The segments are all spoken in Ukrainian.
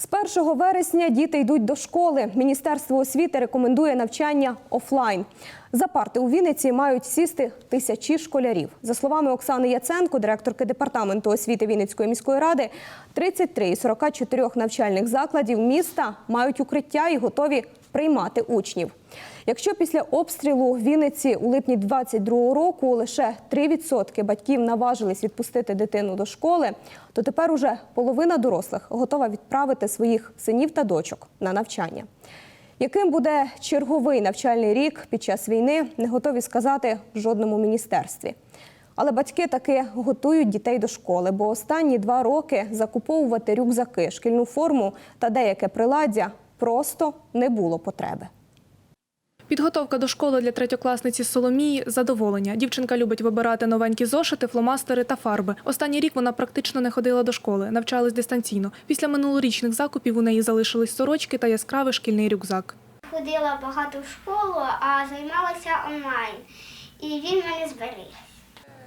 З 1 вересня діти йдуть до школи. Міністерство освіти рекомендує навчання офлайн. За парти у Вінниці мають сісти тисячі школярів. За словами Оксани Яценко, директорки департаменту освіти Вінницької міської ради, 33 із 44 навчальних закладів міста мають укриття і готові приймати учнів. Якщо після обстрілу Вінниці у липні 22 року лише 3% батьків наважились відпустити дитину до школи, то тепер уже половина дорослих готова відправити своїх синів та дочок на навчання. Яким буде черговий навчальний рік під час війни, не готові сказати жодному міністерстві. Але батьки таки готують дітей до школи, бо останні два роки закуповувати рюкзаки, шкільну форму та деяке приладдя просто не було потреби. Підготовка до школи для третьокласниці Соломії задоволення. Дівчинка любить вибирати новенькі зошити, фломастери та фарби. Останній рік вона практично не ходила до школи, навчалась дистанційно. Після минулорічних закупів у неї залишились сорочки та яскравий шкільний рюкзак. Ходила багато в школу, а займалася онлайн. І він мене зберіг.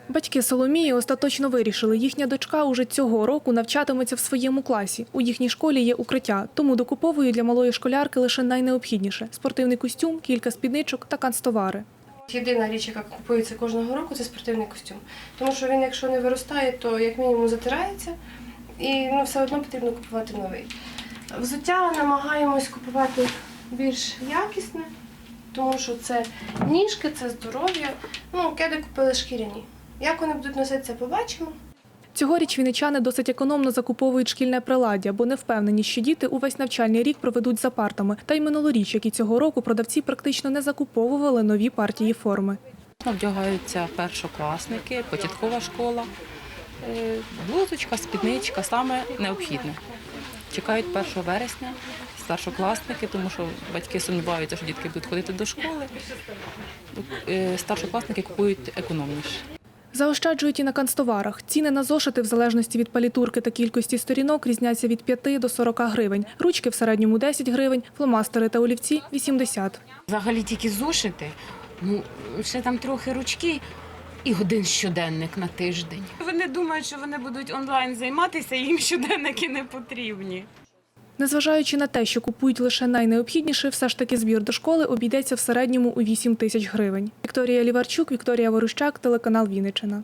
Батьки Соломії остаточно вирішили, їхня дочка уже цього року навчатиметься в своєму класі. У їхній школі є укриття, тому докуповують для малої школярки лише найнеобхідніше: спортивний костюм, кілька спідничок та канцтовари. Єдина річ, яка купується кожного року, це спортивний костюм. Тому що він, якщо не виростає, то як мінімум затирається і ну, все одно потрібно купувати новий. Взуття намагаємось купувати більш якісне, тому що це ніжки, це здоров'я. Ну, кеди купили шкіряні. Як вони будуть носитися, побачимо. Цьогоріч вінничани досить економно закуповують шкільне приладдя, бо не впевнені, що діти увесь навчальний рік проведуть за партами. Та й минулоріч, як і цього року, продавці практично не закуповували нові партії форми. Вдягаються першокласники, початкова школа, е, блузочка, спідничка, саме необхідне. Чекають 1 вересня старшокласники, тому що батьки сумніваються, що дітки будуть ходити до школи. Е, Старшокласники купують економніше. Заощаджують і на канцтоварах. Ціни на зошити в залежності від палітурки та кількості сторінок різняться від 5 до 40 гривень. Ручки в середньому 10 гривень, фломастери та олівці – 80. Взагалі тільки зошити, ну ще там трохи ручки і один щоденник на тиждень. Вони думають, що вони будуть онлайн займатися, їм щоденники не потрібні. Незважаючи на те, що купують лише найнеобхідніше, все ж таки збір до школи обійдеться в середньому у 8 тисяч гривень. Вікторія Ліварчук, Вікторія Ворущак, телеканал Вінниччина.